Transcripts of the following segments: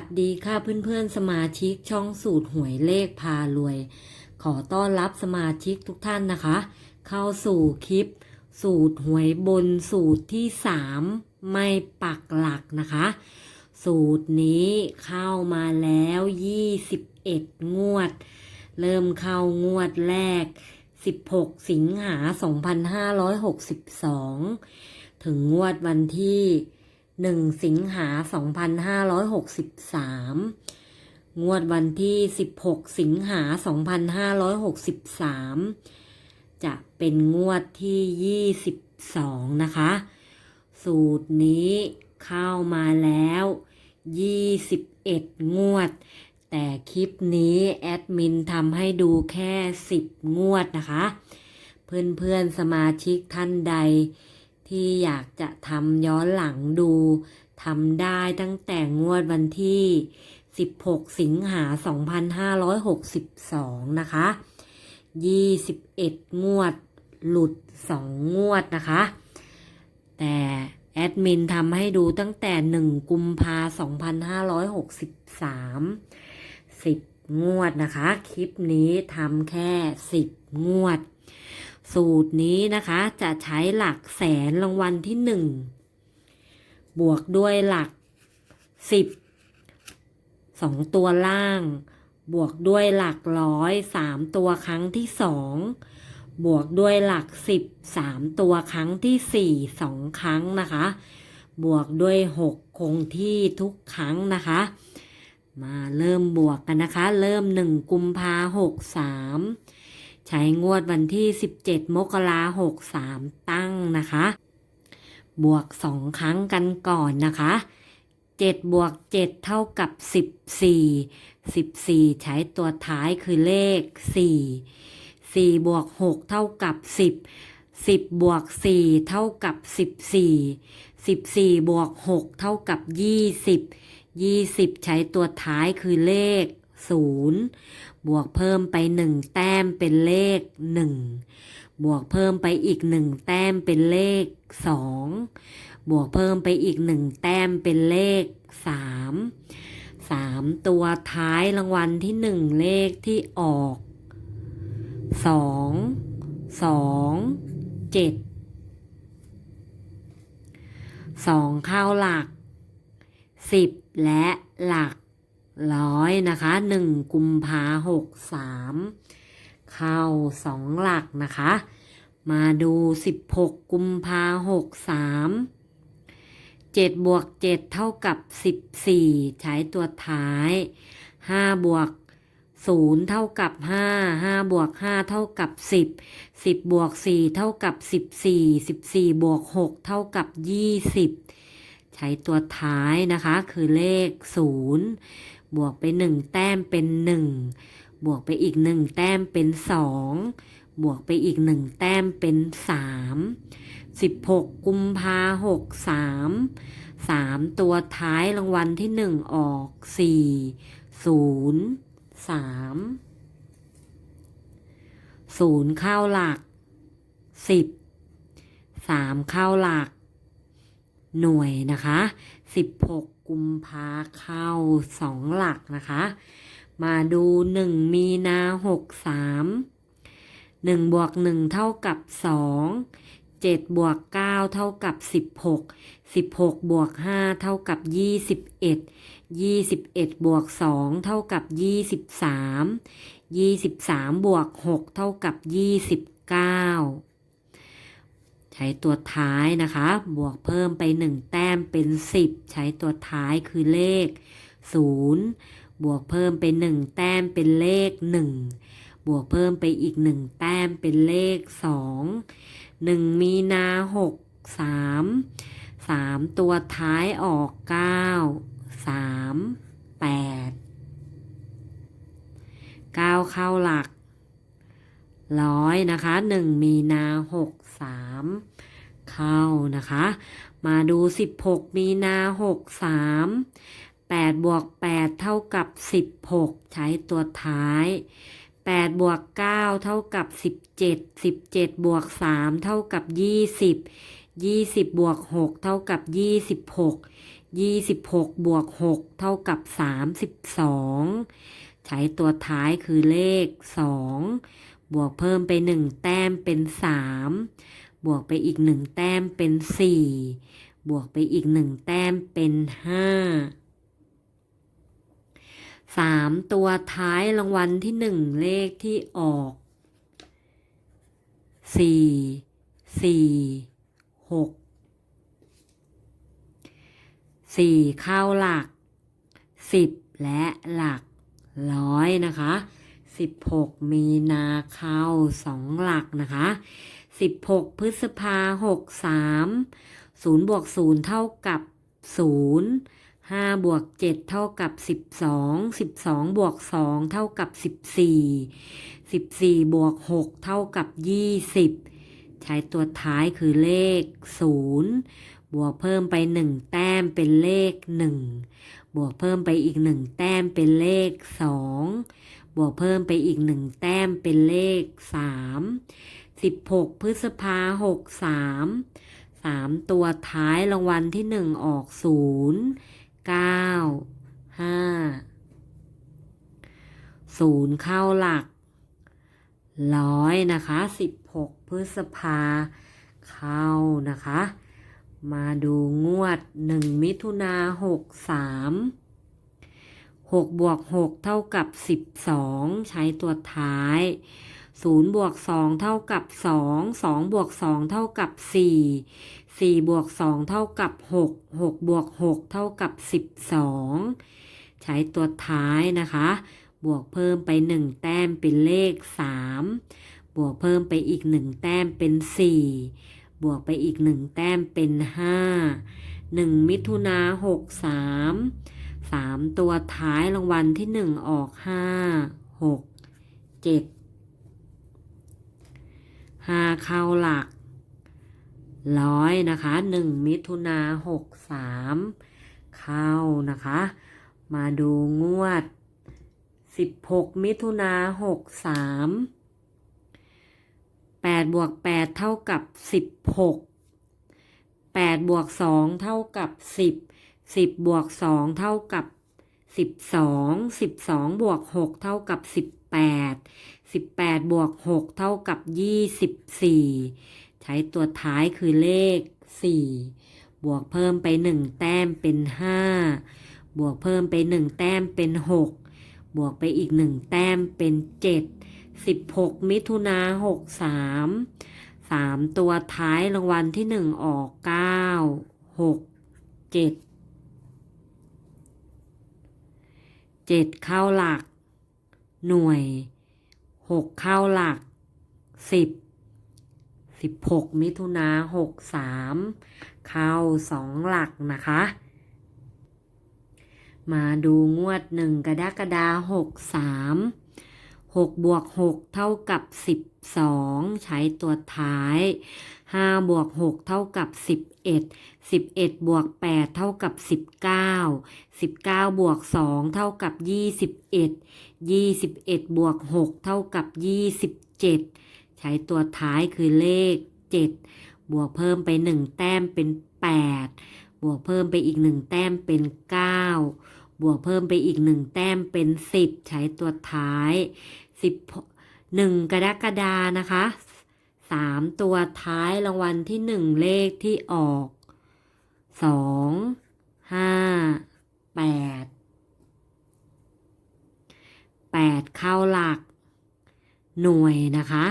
สดีค่ะเพื่อนๆสมาชิกช่องสูตรหวยเลขพารวย ขอต้อนรับสมาชิกทุกท่านนะคะ เข้าสู่คลิป สูตรหวยบนสูตรที่ 3 ไม่ปักหลักนะคะ สูตรนี้เข้ามาแล้ว 21 งวด เริ่มเข้างวดแรก 16 สิงหา 2562 ถึงงวดวันที่ หนึ่งสิงหาสองพันห้าร้อยหกสิบสามงวดวันที่สิบหกสิงหาสองพันห้าร้อยหกสิบสามจะเป็นงวดที่ยี่สิบสองนะคะ สูตรนี้เข้ามาแล้วยี่สิบเอ็ดงวด แต่คลิปนี้แอดมินทำให้ดูแค่สิบงวดนะคะ เพื่อนๆสมาชิกท่านใด ที่อยากจะทำย้อนหลังดูทำได้ตั้งแต่งวดวันที่ 16 สิงหา 2562 นะคะ 21 งวดหลุด 2 งวดนะคะ แต่แอดมินทำให้ดูตั้งแต่ 1 กุมภา2563 10 งวดนะคะ คลิปนี้ทำแค่ 10 งวด สูตรนี้นะคะจะใช้หลักแสนรางวัลที่หนึ่งบวกด้วยหลักสิบสองตัวล่าง บวกด้วยหลักร้อยสามตัวครั้งที่สองบวกด้วยหลักสิบสามตัวครั้งที่สี่สองครั้งนะคะ บวกด้วยหกคงที่ทุกครั้งนะคะ มาเริ่มบวกกันนะคะ เริ่มหนึ่งกุมภาหกสาม ใช้งวดวันที่ 17 มกราหกสามตั้งนะคะ บวกสองครั้งกันก่อนนะคะ 7 บวก 7 เท่ากับ 14 14 ใช้ตัวท้ายคือเลข 4 4 บวก 6 เท่ากับ 10 10 บวก 4 เท่ากับ 14 14 บวก 6 เท่ากับ 20 20 ใช้ตัวท้ายคือเลข 0 บวกเพิ่มไปหนึ่งแต้มเป็นเลขหนึ่งบวกเพิ่มไปอีกหนึ่งแต้มเป็นเลขสองบวกเพิ่มไปอีกหนึ่งแต้มเป็นเลขสามสามตัวท้ายรางวัลที่หนึ่งเลขที่ออกสองสองเจ็ดสองเข้าหลักสิบและหลัก ร้อยนะคะหนึ่งกุมภาหกสามเข้าสองหลักนะคะ มาดูสิบหกกุมภาหกสามเจ็ดบวกเจ็ดเท่ากับสิบสี่ใช้ตัวท้ายห้าบวกศูนย์เท่ากับห้าห้าบวกห้าเท่ากับสิบสิบบวกสี่เท่ากับสิบสี่สิบสี่บวกหกเท่ากับยี่สิบใช้ตัวท้ายนะคะคือเลขศูนย์ บวกไปหนึ่งแต้มเป็นหนึ่งบวกไปอีกหนึ่งแต้มเป็นสองบวกไปอีกหนึ่งแต้มเป็นสามสิบหกกุมภาหกสามสามตัวท้ายรางวัลที่หนึ่งออกสี่ศูนย์สามศูนย์เข้าหลักสิบสามเข้าหลัก หน่วยนะคะสิบหก กุมภาเข้าสองหลักนะคะ มาดูหนึ่งมีนาหกสามหนึ่งบวกหนึ่งเท่ากับสองเจ็ดบวกเก้าเท่ากับสิบหกสิบหกบวกห้าเท่ากับยี่สิบเอ็ดยี่สิบเอ็ดบวกสองเท่ากับยี่สิบสามยี่สิบสามบวกหกเท่ากับยี่สิบเก้า ช้ตัวท้ายนะคะ บวกเพิ่มไปหนึ่งแต้มเป็นสิบใช้ตัวท้ายคือเลขศูนย์บวกเพิ่มไปหนึ่งแต้มเป็นเลขหนึ่งบวกเพิ่มไปอีกหนึ่งแต้มเป็นเลขสองหนึ่งมีนาหกสามสามตัวท้ายออกเก้าสามแปดเก้าเข้าหลักร้อยนะคะหนึ่งมีนาหกสาม เข้านะคะ มาดูสิบหกมีนาหกสามแปดบวกแปดเท่ากับสิบหกใช้ตัวท้ายแปดบวกเก้าเท่ากับสิบเจ็ดสิบเจ็ดบวกสามเท่ากับยี่สิบยี่สิบบวกหกเท่ากับยี่สิบหกยี่สิบหกบวกหกเท่ากับสามสิบสองใช้ตัวท้ายคือเลขสองบวกเพิ่มไปหนึ่งแต้มเป็นสาม บวกไปอีกหนึ่งแต้มเป็นสี่บวกไปอีกหนึ่งแต้มเป็นห้าสามตัวท้ายรางวัลที่หนึ่งเลขที่ออกสี่สี่หกสี่เข้าหลักสิบและหลักร้อยนะคะสิบหกมีนาเข้าสองหลักนะคะ สิบหกพฤษภาหกสามศูนย์บวกศูนย์เท่ากับศูนย์ห้าบวกเจ็ดเท่ากับสิบสองสิบสองบวกสองเท่ากับสิบสี่สิบสี่บวกหกเท่ากับยี่สิบใช้ตัวท้ายคือเลขศูนย์บวกเพิ่มไปหนึ่งแต้มเป็นเลขหนึ่งบวกเพิ่มไปอีกหนึ่งแต้มเป็นเลขสองบวกเพิ่มไปอีกหนึ่งแต้มเป็นเลขสาม สิบหกพฤษภาหกสามสามตัวท้ายรางวัลที่หนึ่งออกศูนย์เก้าห้าศูนย์เข้าหลักร้อยนะคะสิบหกพฤษภาเข้านะคะ มาดูงวดหนึ่งมิถุนาหกสามหกบวกหกเท่ากับสิบสองใช้ตัวท้าย ศูนย์บวกสองเท่ากับสองสองบวกสองเท่ากับสี่สี่บวกสองเท่ากับหกหกบวกหกเท่ากับสิบสองใช้ตัวท้ายนะคะ บวกเพิ่มไปหนึ่งแต้มเป็นเลขสามบวกเพิ่มไปอีกหนึ่งแต้มเป็นสี่บวกไปอีกหนึ่งแต้มเป็นห้าหนึ่งมิถุนาหกสามสามตัวท้ายรางวัลที่หนึ่งออกห้าหกเจ็ด ห้าเข้าหลักร้อยนะคะหนึ่งมิถุนาหกสามเข้านะคะ มาดูงวดสิบหกมิถุนาหกสามแปดบวกแปดเท่ากับสิบหกแปดบวกสองเท่ากับสิบสิบบวกสองเท่ากับสิบสองสิบสองบวกหกเท่ากับสิบแปด สิบแปดบวกหกเท่ากับยี่สิบสี่ใช้ตัวท้ายคือเลขสี่บวกเพิ่มไปหนึ่งแต้มเป็นห้าบวกเพิ่มไปหนึ่งแต้มเป็นหกบวกไปอีกหนึ่งแต้มเป็นเจ็ดสิบหกมิถุนาหกสามสามตัวท้ายรางวัลที่หนึ่งออกเก้าหกเจ็ดเจ็ดเข้าหลัก หน่วย หกเข้าหลักสิบสิบหกมิถุนาหกสามเข้าสองหลักนะคะ มาดูงวดหนึ่งกระดากระดาหกสามหกบวกหกเท่ากับสิบสองใช้ตัวท้ายห้าบวกหกเท่ากับสิบ เอ็ดสิบเอ็ดบวกแปดเท่ากับสิบเก้าสิบเก้าบวกสองเท่ากับยี่สิบเอ็ดยี่สิบเอ็ดบวกหกเท่ากับยี่สิบเจ็ดใช้ตัวท้ายคือเลขเจ็ดบวกเพิ่มไปหนึ่งแต้มเป็นแปดบวกเพิ่มไปอีกหนึ่งแต้มเป็นเก้าบวกเพิ่มไปอีกหนึ่งแต้มเป็นสิบใช้ตัวท้ายสิบหนึ่งกรกฎานะคะ สามตัวท้ายรางวัลที่หนึ่งเลขที่ออกสองห้าแปดแปดเข้าหลัก หน่วยนะคะ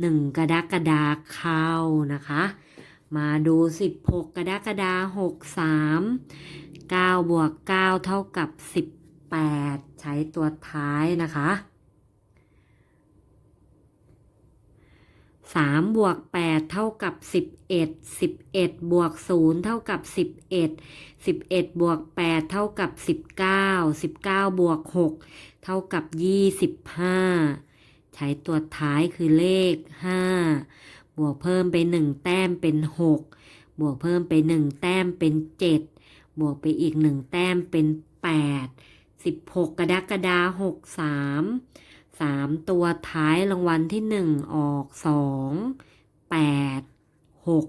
หนึ่งกรกฎาเข้านะคะ มาดูสิบหกกรกฎาหกสามเก้าบวกเก้าเท่ากับสิบแปดใช้ตัวท้ายนะคะ สามบวกแปดเท่ากับสิบเอ็ดสิบเอ็ดบวกศูนย์เท่ากับสิบเอ็ดสิบเอ็ดบวกแปดเท่ากับสิบเก้าสิบเก้าบวกหกเท่ากับยี่สิบห้าใช้ตัวท้ายคือเลขห้าบวกเพิ่มไปหนึ่งแต้มเป็นหกบวกเพิ่มไปหนึ่งแต้มเป็นเจ็ดบวกไปอีกหนึ่งแต้มเป็นแปดสิบหกกระดากฎาหกสาม สามตัวท้ายรางวัลที่หนึ่งออกสองแปดหก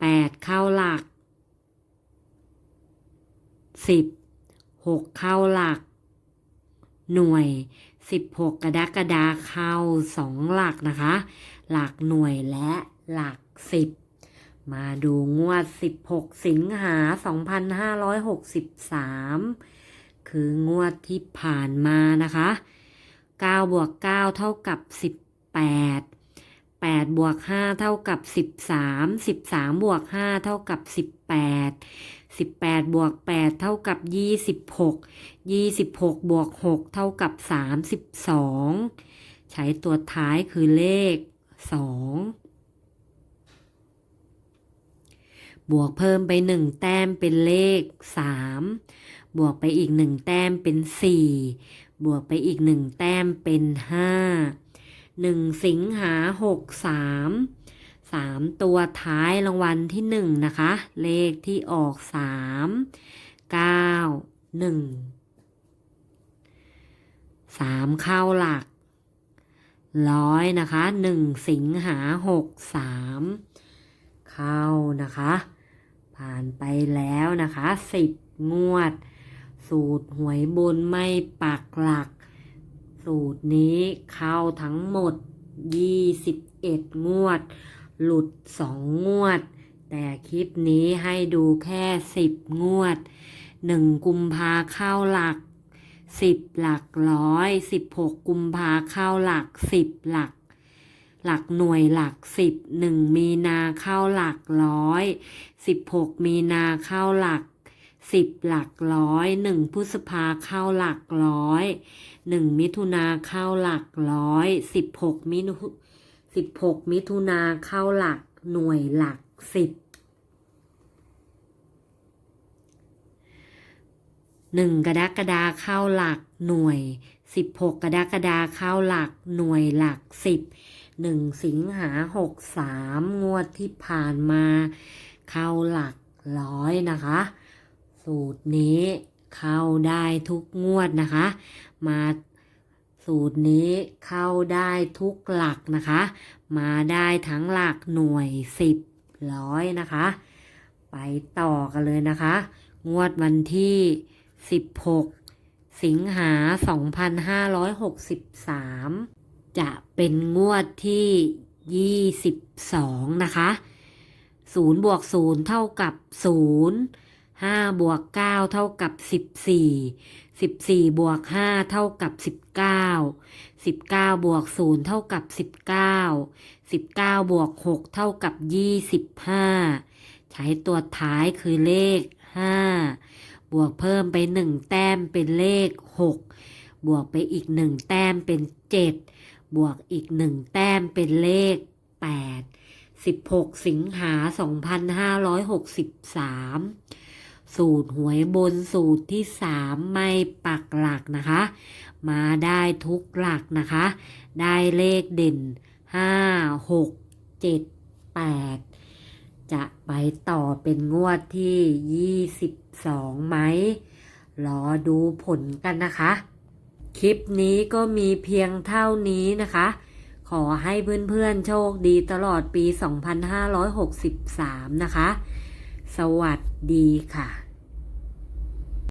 แปดเข้าหลักสิบหกเข้าหลัก หน่วยสิบหกกระดกกระดาเข้าสองหลักนะคะ หลักหน่วยและหลักสิบมาดูงวด16สิงหา2563 คืองวดที่ผ่านมานะคะ9บวก9เท่ากับ 18 8บวก5เท่ากับ 13 13บวก5เท่ากับ 18 18บวก8เท่ากับ 26 26บวก6เท่ากับ 32 ใช้ตัวท้ายคือเลข 2 บวกเพิ่มไป 1 แต้มเป็นเลข 3 บวกไปอีก 1 แต้มเป็น 4 บวกไปอีก 1 แต้มเป็น 5 1 สิงหา 63 3 ตัวท้ายรางวัลที่ 1 นะคะ เลขที่ออก 3 9 1 3 เข้าหลักร้อยนะคะ 1 สิงหา 63 เข้านะคะ ผ่านไปแล้วนะคะสิบงวด สูตรหวยบนไม่ปักหลัก สูตรนี้เข้าทั้งหมด21งวด หลุด2งวด แต่คลิปนี้ให้ดูแค่10งวด1กุมภาเข้าหลัก10หลักร้อย16กุมภาเข้าหลัก10หลัก หลักหน่วยหลักสิบหนึ่งมีนาเข้าหลักร้อยสิบหกมีนาเข้าหลักสิบหลักร้อยหนึ่งพฤษภาเข้าหลักร้อยหนึ่งมิถุนาเข้าหลักร้อยสิบหกมิถุสิบหกมิถุนาเข้าหลักหน่วยหลักสิบหนึ่งกรกฎาเข้าหลักหน่วยสิบหกกรกฎาเข้าหลักหน่วยหลักสิบ หนึ่งสิงหาหกสามงวดที่ผ่านมา เข้าหลักร้อยนะคะ สูตรนี้เข้าได้ทุกงวดนะคะ มาสูตรนี้เข้าได้ทุกหลักนะคะ มาได้ทั้งหลักหน่วยสิบร้อยนะคะ ไปต่อกันเลยนะคะ งวดวันที่สิบหกสิงหาสองพันห้าร้อยหกสิบสาม จะเป็นงวดที่ 22 นะคะ0บวก0เท่ากับ 0 5บวก9เท่ากับ 14 14บวก5เท่ากับ 19 19บวก0เท่ากับ 19 19บวก6เท่ากับ 25 ใช้ตัวท้ายคือเลข 5 บวกเพิ่มไป 1 แต้มเป็นเลข 6 บวกไปอีก 1 แต้มเป็น 7 บวกอีกหนึ่งแต้มเป็นเลข 8 16 สิงหา 2563 สูตรหวยบนสูตรที่ 3 ไม่ปักหลักนะคะ มาได้ทุกหลักนะคะ ได้เลขเด่น 5 6 7 8 จะไปต่อเป็นงวดที่ 22 ไหมรอดูผลกันนะคะ คลิปนี้ก็มีเพียงเท่านี้นะคะ ขอให้เพื่อนๆโชคดีตลอดปี 2563 นะคะ สวัสดีค่ะ